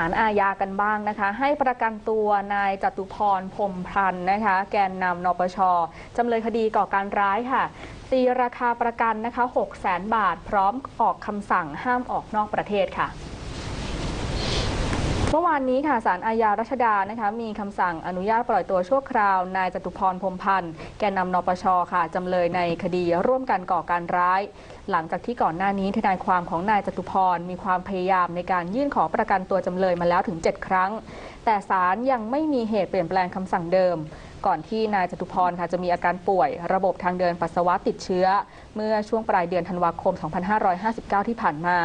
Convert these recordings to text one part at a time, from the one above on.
ารอาญากันบ้างนะคะ ให้ประกันตัวนายจตุพรพรมพันธ์นะคะ แกนนำนปชจำเลยคดีก่อการร้ายค่ะ ตีราคาประกันนะคะ6 0 0 0 0 0 บาท พร้อมออกคำสั่งห้ามออกนอกประเทศค่ะ มื่อวานนี้ค่ะศาลอาญารัชดานะคะมีคำสั่งอนุญาตปล่อยตัวชั่วคราวนายจตุพรพรมพันธ์แกนนำนปชค่ะจำเลยในคดีร่วมกันก่อการร้าย หลังจากที่ก่อนหน้านี้ทนายความของนายจตุพรมีความพยายามในการยื่นขอประกันตัวจำเลยมาแล้วถึง 7 ครั้ง แต่ศาลยังไม่มีเหตุเปลี่ยนแปลงคำสั่งเดิม ก่อนที่นายจตุพรค่ะจะมีอาการป่วย ระบบทางเดินปัสสาวะติดเชื้อ เมื่อช่วงปลายเดือนธันวาคม 2559 ที่ผ่านมา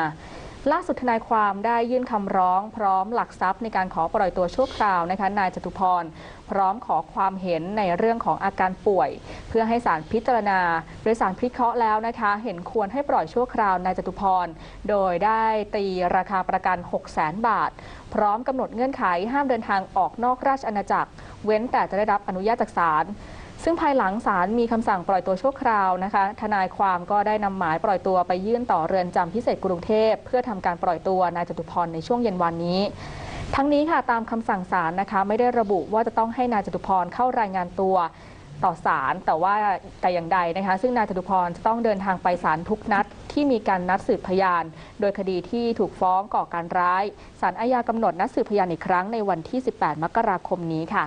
ล่าสุดทนายความได้ยื่นคำร้องพร้อมหลักทรัพย์ในการขอปล่อยตัวชั่วคราวนะคะนายจตุพร พร้อมขอความเห็นในเรื่องของอาการป่วย เพื่อให้ศาลพิจารณา โดยศาลพิเคราะห์แล้วนะคะ เห็นควรให้ปล่อยชั่วคราวนายจตุพร โดยได้ตีราคาประกัน 6 0 0 0 0 0 บาท พร้อมกำหนดเงื่อนไขห้ามเดินทางออกนอกราชอาณาจักร เว้นแต่จะได้รับอนุญาตจากศาล ซึ่งภายหลังศาลมีคำสั่งปล่อยตัวชั่วคราวนะคะ ทนายความก็ได้นำหมายปล่อยตัวไปยื่นต่อเรือนจำพิเศษกรุงเทพ เพื่อทำการปล่อยตัวนายจตุพรในช่วงเย็นวันนี้ทั้งนี้ค่ะตามคำสั่งศาลนะคะ ไม่ได้ระบุว่าจะต้องให้นายจตุพรเข้ารายงานตัวต่อศาลแต่ว่าแต่อย่างใดนะคะ ซึ่งนายจตุพรจะต้องเดินทางไปศาลทุกนัดที่มีการนัดสืบพยาน โดยคดีที่ถูกฟ้องก่อการร้ายศาลอาญากำหนดนัดสืบพยานอีกครั้งในวันที่ 18 มกราคมนี้ค่ะ